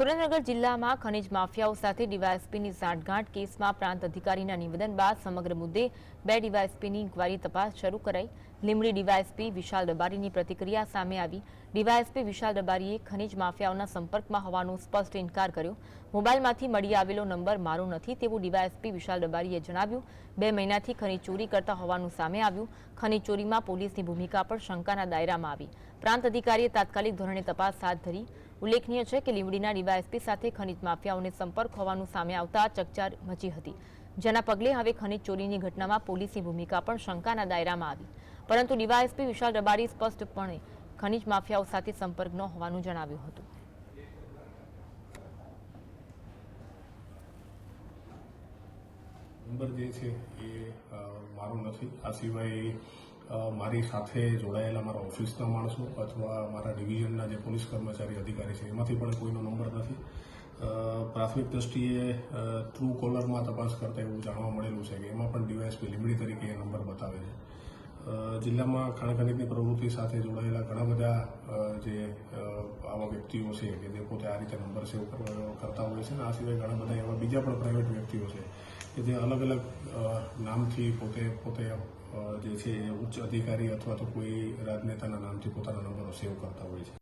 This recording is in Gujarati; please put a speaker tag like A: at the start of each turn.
A: સુરેન્દ્રનગર જિલ્લામાં ખનીજ માફિયાઓ સાથે ડીવાયએસપીની સાંઠગાંઠ કેસમાં પ્રાંત અધિકારીના નિવેદન બાદ સમગ્ર મુદ્દે બે ડીવાયએસપીની ઇન્કવાયરી તપાસ શરૂ કરાઈ. લીમડી ડીવાયએસપી વિશાલ ડબારીની પ્રતિક્રિયા સામે આવી. ડીવાયએસપી વિશાલ ડબારીએ ખનીજ માફિયાઓના સંપર્કમાં હોવાનો સ્પષ્ટ ઇન્કાર કર્યો. મોબાઈલમાંથી મળી આવેલો નંબર મારો નથી તેવું ડીવાયએસપી વિશાલ ડબારીએ જણાવ્યું. બે મહિનાથી ખનીજ ચોરી કરતા હોવાનું સામે આવ્યું. ખનીજ ચોરીમાં પોલીસની ભૂમિકા પણ શંકાના દાયરામાં આવી. પ્રાંત અધિકારીએ તાત્કાલિક ધોરણે તપાસ હાથ ધરી. ઉલ્લેખનીય છે કે લીંબડીના ડીવાયએસપી સાથે ખનીજ માફિયાઓને સંપર્ક હોવાનું સામે આવતા ચકચાર મચી હતી. જેના પગલે હવે ખનીજ ચોરીની ઘટનામાં પોલીસની ભૂમિકા પણ શંકાના દાયરામાં આવી. પરંતુ ડીવાયએસપી વિશાલ રબારી સ્પષ્ટપણે ખનીજ માફિયાઓ સાથે સંપર્ક ન હોવાનું જણાવ્યું હતું.
B: નંબર જે છે એ મારો નથી. આ સિવાય મારી સાથે જોડાયેલા મારા ઓફિસના માણસો અથવા મારા ડિવિઝનના જે પોલીસ કર્મચારી અધિકારી છે, એમાંથી પણ કોઈનો નંબર નથી. પ્રાથમિક દ્રષ્ટિએ ટ્રુ કોલરમાં તપાસ કરતા એવું જાણવા મળેલું છે કે એમાં પણ ડીવાયએસપી લીમડી તરીકે એ નંબર બતાવે છે. જિલ્લામાં ખાણ ખનીજની પ્રવૃત્તિ સાથે જોડાયેલા ઘણા બધા જે આવા વ્યક્તિઓ છે કે જે પોતે આ રીતે નંબર સેવ કરતા હોય છે અને આ સિવાય ઘણા બધા એવા બીજા પણ પ્રાઇવેટ વ્યક્તિઓ છે. કે જે અલગ અલગ નામથી પોતે પોતે જે છે ઉચ્ચ અધિકારી અથવા તો કોઈ રાજનેતાના નામથી પોતાના નંબરો સેવ કરતા હોય છે.